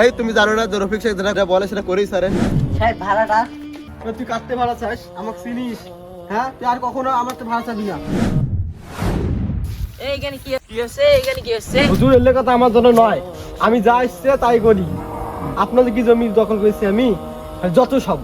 এই তুমি জানো না যে রফিক শেখ যেটা বলে সেটা করেই স্যারে সাহেব ভাড়াটা? তুই কাটতে ভাড়া চাস আমাকে চিনিস। হ্যাঁ? তুই আর কখনো আমার তো ভাড়া চাবি না। এইখানে কি কি হচ্ছে? এইখানে কি হচ্ছে? হুজুর কথা আমার জন্য নয়। আমি যা ইচ্ছে তাই করি। আপনাদের কি জমি দখল করেছি আমি? যত সব।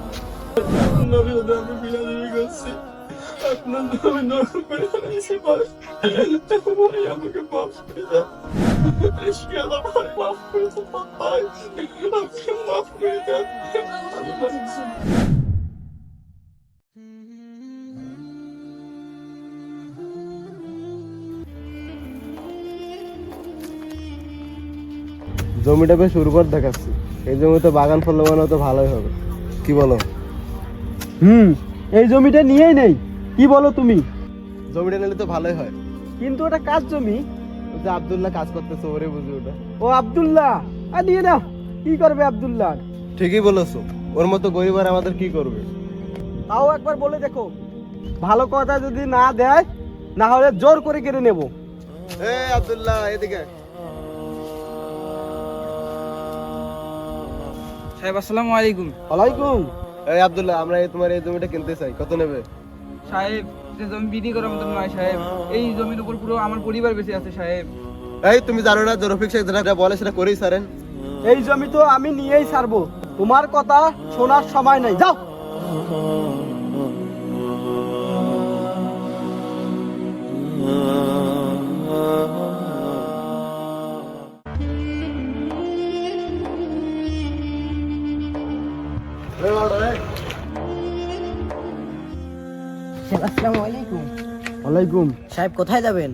জমিটা বেশ উর্বর দেখাচ্ছে। এই জমিতে বাগান ফল লাগানো তো ভালোই হবে। কি বলো? হুম এই জমিটা নিয়েই নেই। কি বলো তুমি? জমিটা নিলে তো ভালোই হয়। কিন্তু ওটা কাজ জমি? যে আব্দুল্লাহ কাজ করতেছে ওরে বুঝি ওটা ও আব্দুল্লাহ আর নিয়ে নাও। কি করবে আব্দুল্লাহ? ঠিকই বলেছ। ওর মতো গরিব আর আমাদের কি করবে? তাও একবার বলে দেখো। ভালো কথা যদি না দেয় না হলে জোর করে কেড়ে নেব। এ আব্দুল্লাহ এদিকে সাহেব আসসালামু আলাইকুম। ওয়ালাইকুম। এই আব্দুল্লাহ আমরা এই তোমার এই জমিটা কিনতে চাই। কত নেবে? সাহেব যে জমি বিক্রি করার মতন নয় সাহেব। এই জমির উপর পুরো আমার পরিবার বেঁচে আছে সাহেব। এই তুমি জানো না রফিক শেখ যেটা বলে সেটা করেই সারেন। এই জমি তো আমি নিয়েই সারবো। তোমার কথা শোনার সময় নাই। যাও। ওয়ালাইকুম সাহেব কোথায় যাবেন?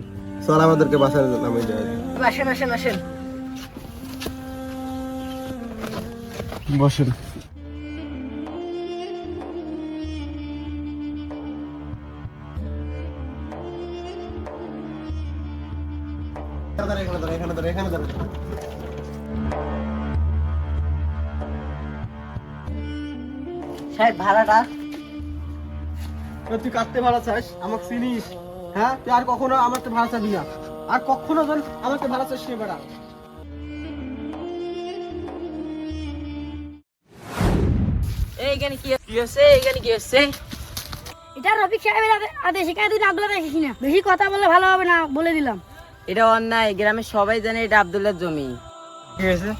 চল আমাদেরকে বাসায় নামে যায় আসেন আসেন আসেন। বসেন। এখানে দাঁড়া এখানে এখানে দাঁড়া সাহেব ভাড়াটা? তুই কাটতে ভাড়া চাস আমাকে চিনিস। হ্যাঁ? তুই আর কখনো আমার তো ভাড়া চাবি না। আর কখনো যেন আমাকে ভাড়া চাস নে বেড়া এইখানে কি কি হচ্ছে? এইখানে কি হচ্ছে? এটা রফিক সাহেবের আদে- আদেশে কাজ তুই আব্দুল্লাহ দেখিস না বেশি কথা বললে ভালো হবে না বলে দিলাম। এটা অন্যায় গ্রামের সবাই জানে এটা আব্দুল্লাহর জমি। ঠিক আছে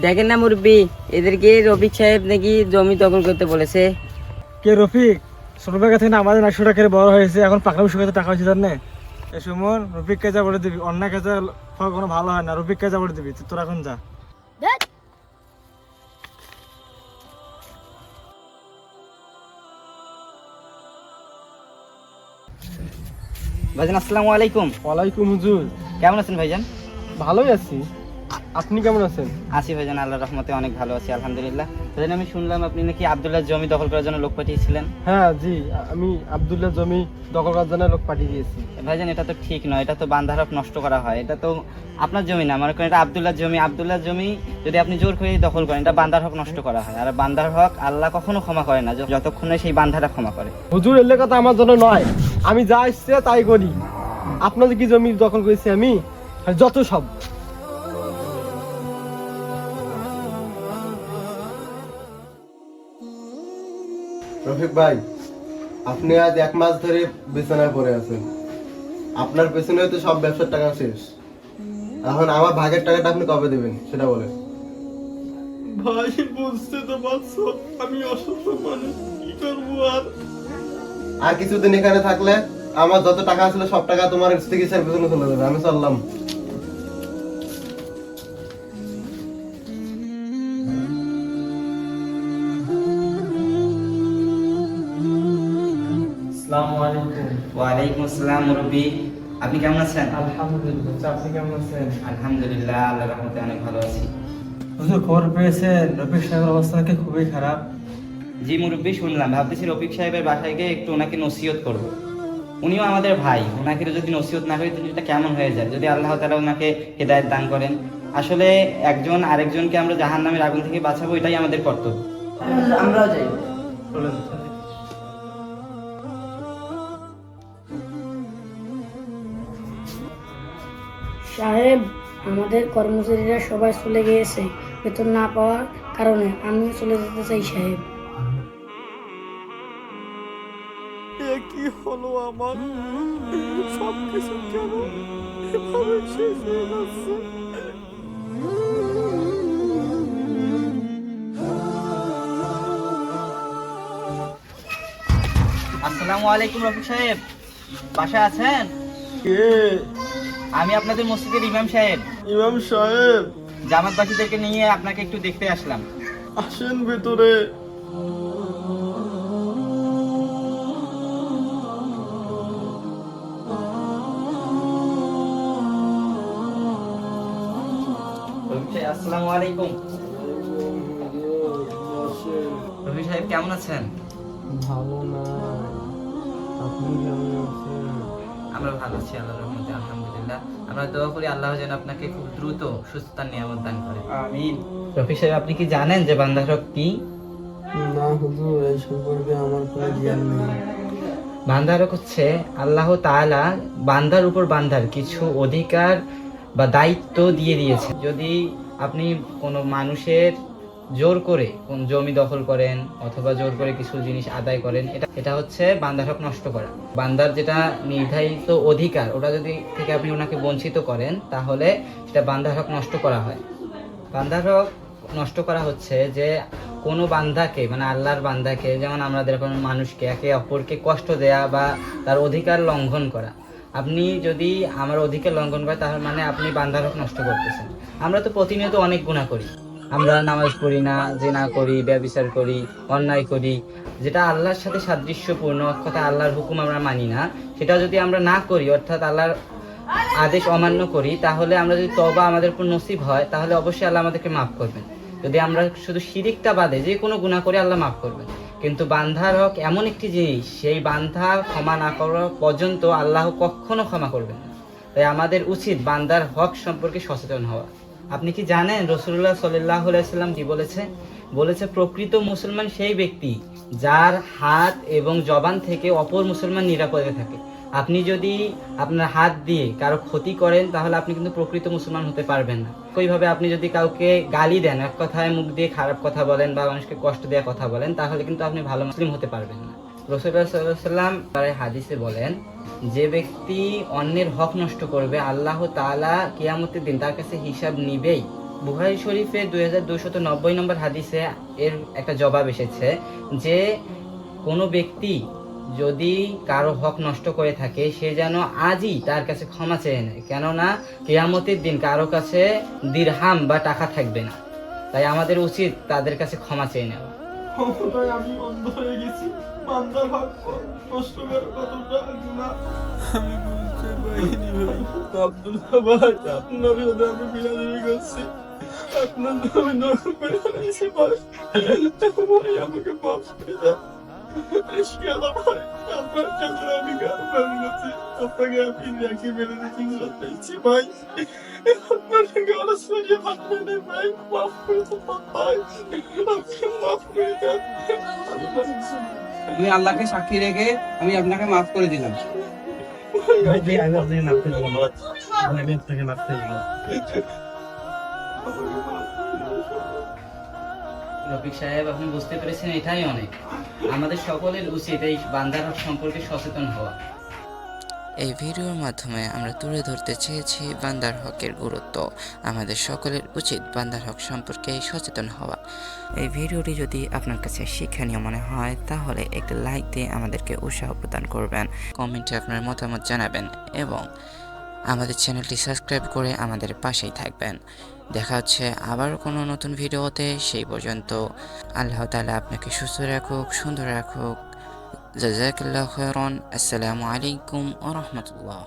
দেখেন না মুরব্বী এদেরকে রফিক সাহেব নাকি জমি দখল করতে বলেছে। কে রফিক? ছোটবেলা থেকে না আমাদের একশো টাকার বড় হয়েছে এখন টাকা হয়েছে তার নেই এই সুমন রফিক কাজা বলে দিবি কাজা ফল কোনো ভালো হয় না রফিক কাজা বলে দিবি তোর এখন যা। ভাইজান আসসালামু আলাইকুম। ওয়ালাইকুম হুজুর। কেমন আছেন ভাইজান? ভালোই আছি। আপনি কেমন আছেন? আছি ভাইজান আল্লাহ রহমতে অনেক ভালো আছি আলহামদুলিল্লাহ। ভাইজান আমি শুনলাম আপনি নাকি আব্দুল্লাহ জমি দখল করার জন্য লোক পাঠিয়েছিলেন? হ্যাঁ জি আমি আব্দুল্লাহ জমি দখল করার জন্য লোক পাঠিয়ে দিয়েছি। ভাইজান এটা তো ঠিক নয় এটা তো বান্ধার হক নষ্ট করা হয় এটা তো আপনার জমি না মনে করেন এটা আব্দুল্লাহ জমি আব্দুল্লাহ জমি যদি আপনি জোর করে দখল করেন এটা বান্ধার হক নষ্ট করা হয়। আর বান্ধার হক আল্লাহ কখনো ক্ষমা করে না যতক্ষণ সেই বান্ধাটা ক্ষমা করে। হুজুর এলে কথা আমার জন্য নয় আমি যা ইচ্ছে তাই করি। আপনাদের কি জমি দখল করেছি আমি? যত সব। রফিক ভাই আপনি আজ এক মাস ধরে বিছানায় পড়ে আছেন। আপনার পেছনে তো সব ব্যবসার টাকা শেষ। এখন আমার ভাগের টাকাটা আপনি কবে দেবেন সেটা বলেন। ভাই বুঝতে তো পারছ আমি অসুস্থ মানুষ কি করব আর? আর কিছুদিন এখানে থাকলে আমার যত টাকা ছিল সব টাকা তোমার চিকিৎসার পেছনে চলে যাবে আমি চললাম। আসসালামু আলাইকুম। ওয়ালাইকুম আসসালাম মুরব্বী। আপনি কেমন আছেন? আলহামদুলিল্লাহ আপনি কেমন আছেন? আলহামদুলিল্লাহ আল্লাহ রহমতে অনেক ভালো আছি। হুজুর খবর পেয়েছেন? রফিক সাহেবের অবস্থা নাকি খুবই খারাপ। জি মুরব্বী শুনলাম। ভাবতেছি রফিক সাহেবের বাসায় গিয়ে একটু ওনাকে নসিহত করব। উনিও আমাদের ভাই। ওনাকে যদি নসিহত না করি জিনিসটা কেমন হয়ে যায়? যদি আল্লাহ তালা ওনাকে হেদায়ত দান করেন। আসলে একজন আরেকজনকে আমরা জাহান নামের আগুন থেকে বাঁচাবো এটাই আমাদের কর্তব্য। আমরাও যাই। সাহেব আমাদের কর্মচারীরা সবাই চলে গিয়েছে। বেতন না পাওয়ার কারণে আমিও চলে যেতে চাই সাহেব। এ কি হলো আমার? সব কিছু কেন এভাবে শেষ হয়ে যাচ্ছে। আসসালামু আলাইকুম রফিক সাহেব। বাসায় আছেন? কে? আমি আপনাদের মসজিদের ইমাম সাহেব। ইমাম সাহেব। জামাতবাসীদেরকে নিয়ে আপনাকে একটু দেখতে আসলাম। আসেন ভেতরে। আসসালামু আলাইকুম। রফিক সাহেব কেমন আছেন? ভালো না আপনি কেমন আছেন? আমরা ভালো আছি আল্লাহর রহমতে আলহামদুলিল্লাহ। আমরা দোয়া করি আল্লাহ যেন আপনাকে খুব দ্রুত সুস্থতার নিয়ামত দান করে। আমিন। রফিক সাহেব আপনি কি জানেন যে বান্ধারক কি? না হুজুর এই সম্পর্কে আমার কোনো জ্ঞান নেই। বান্দারক হচ্ছে আল্লাহ তাআলা বান্দার উপর বান্দার কিছু অধিকার বা দায়িত্ব দিয়ে দিয়েছে যদি আপনি কোনো মানুষের জোর করে কোন জমি দখল করেন অথবা জোর করে কিছু জিনিস আদায় করেন, এটা এটা হচ্ছে বান্দার হক নষ্ট করা। বান্দার যেটা নির্ধারিত অধিকার, ওটা যদি থেকে আপনি ওনাকে বঞ্চিত করেন, তাহলে সেটা বান্দার হক নষ্ট করা হয়। বান্দার হক নষ্ট করা হচ্ছে যে কোনো বান্দাকে মানে আল্লাহর বান্দাকে, যেমন আমাদের কোনো মানুষকে, একে অপরকে কষ্ট দেয়া বা তার অধিকার লঙ্ঘন করা। আপনি যদি আমার অধিকার লঙ্ঘন করেন, তাহলে মানে আপনি বান্দার হক নষ্ট করতেছেন। আমরা তো প্রতিনিয়ত অনেক গুণা করি। আমরা নামাজ পড়ি না, জেনা করি, ব্যবিচার করি, অন্যায় করি, যেটা আল্লাহর সাথে সাদৃশ্যপূর্ণ কথা আল্লাহর হুকুম আমরা মানি না, সেটা যদি আমরা না করি, অর্থাৎ আল্লাহর আদেশ অমান্য করি, তাহলে আমরা যদি তবা আমাদের উপর নসিব হয়, তাহলে অবশ্যই আল্লাহ আমাদেরকে মাফ করবেন। যদি আমরা শুধু শিরিকটা বাদে যে কোনো গুণা করে আল্লাহ মাফ করবেন। কিন্তু বান্ধার হক এমন একটি জিনিস, সেই বান্ধা ক্ষমা না করা পর্যন্ত আল্লাহ কখনো ক্ষমা করবেন তাই আমাদের উচিত বান্দার হক সম্পর্কে সচেতন হওয়া। আপনি কি জানেন রসুল্লাহ সাল্লাহ সাল্লাম কি বলেছে? বলেছে, প্রকৃত মুসলমান সেই ব্যক্তি যার হাত এবং জবান থেকে অপর মুসলমান নিরাপদে থাকে। আপনি যদি আপনার হাত দিয়ে কারও ক্ষতি করেন, তাহলে আপনি কিন্তু প্রকৃত মুসলমান হতে পারবেন না। ওইভাবে আপনি যদি কাউকে গালি দেন, এক কথায় মুখ দিয়ে খারাপ কথা বলেন বা মানুষকে কষ্ট দেওয়া কথা বলেন, তাহলে কিন্তু আপনি ভালো মুসলিম হতে পারবেন না। রসুল্লাহ সাল্লাম হাদিসে বলেন, যে ব্যক্তি অন্যের হক নষ্ট করবে, আল্লাহ তাআলা কিয়ামতের দিন তার কাছে হিসাব নিবেই। বুখারী শরীফে দুই হাজার দুশত নব্বই নম্বর হাদিসে এর একটা জবাব এসেছে যে, কোনো ব্যক্তি যদি কারও হক নষ্ট করে থাকে, সে যেন আজই তার কাছে ক্ষমা চেয়ে নেয়। কেননা, কেয়ামতের দিন কারও কাছে দিরহাম বা টাকা থাকবে না। তাই আমাদের উচিত তাদের কাছে ক্ষমা চেয়ে নেওয়া। আমি অন্ধ হয়ে গেছি। বান্দার হক নষ্ট করার কতটা গুণা আমি বুঝতে পারিনি ভাই। ভাই আপনার সাথে আমি বিরাজি করছি। আপনার নামে নরম করে ভাই। ভাই আমাকে দেন। এসকেল আপনার জন্য আমি গান গান করছি। আপনাকে আমি রেখে মেরে পেয়েছি ভাই। আপনার গান শুনিয়ে ভাত মেনে ভাই। মাফ করে দেন ভাই। আপনি মাফ করে দেন। আমি আল্লাহকে সাক্ষী রেখে আমি আপনাকে মাফ করে দিলাম। রফিক সাহেব আপনি বুঝতে পেরেছেন এটাই অনেক। আমাদের সকলের উচিত এই বান্দার সম্পর্কে সচেতন হওয়া। এই ভিডিওর মাধ্যমে আমরা তুলে ধরতে চেয়েছি বান্দার হকের গুরুত্ব, আমাদের সকলের উচিত বান্দার হক সম্পর্কে সচেতন হওয়া। এই ভিডিওটি যদি আপনার কাছে শিক্ষণীয় মনে হয়, তাহলে একটি লাইক দিয়ে আমাদেরকে উৎসাহ প্রদান করবেন, কমেন্টে আপনার মতামত জানাবেন এবং আমাদের চ্যানেলটি সাবস্ক্রাইব করে আমাদের পাশেই থাকবেন। দেখা হচ্ছে আবার কোনো নতুন ভিডিওতে, সেই পর্যন্ত আল্লাহ তালা আপনাকে সুস্থ রাখুক, সুন্দর রাখুক। جزاك الله خيرا. السلام عليكم ورحمة الله.